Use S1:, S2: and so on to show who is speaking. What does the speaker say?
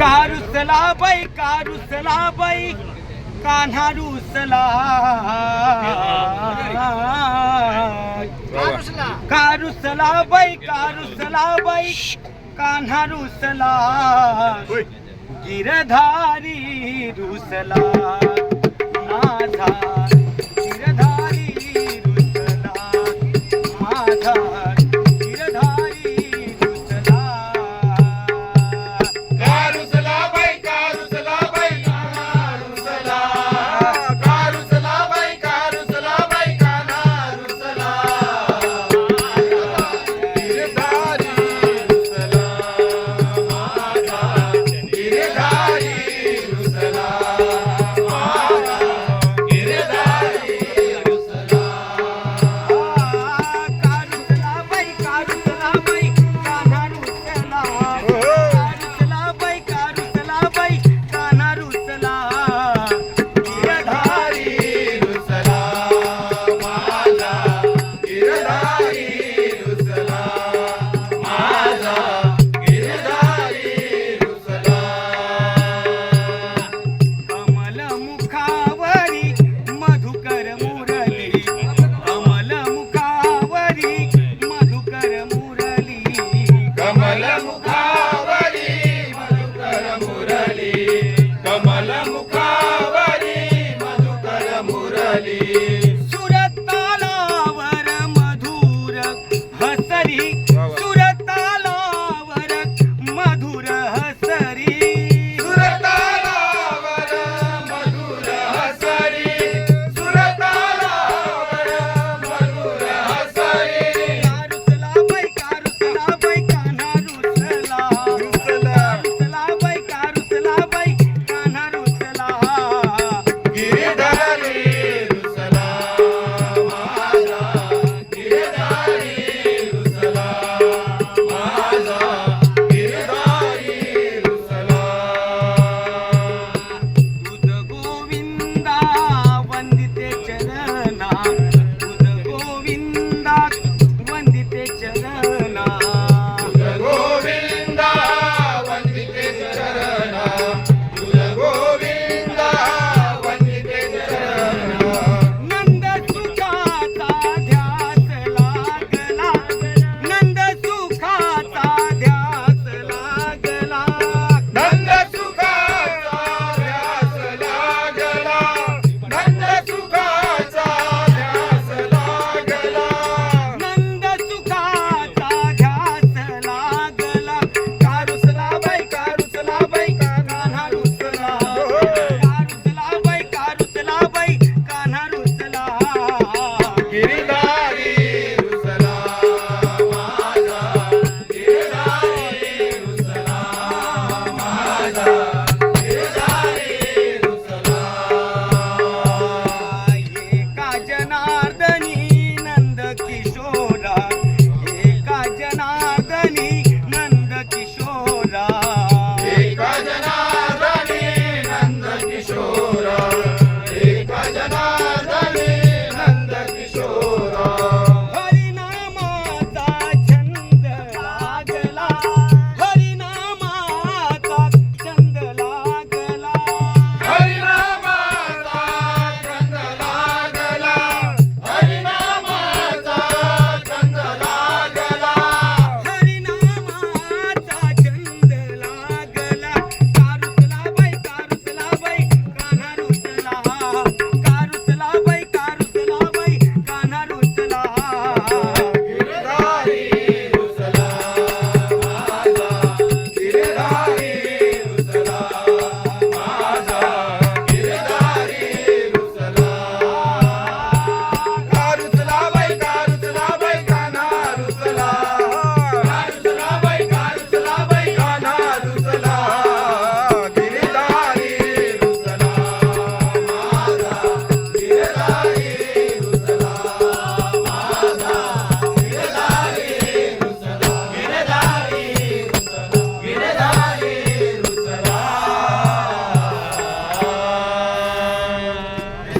S1: कारुसला बाई कारुसला बाई कान्हा रुसला कारुसला बाई कारुसला बाई कान्हा रुसला गिरधारी रुसला माझा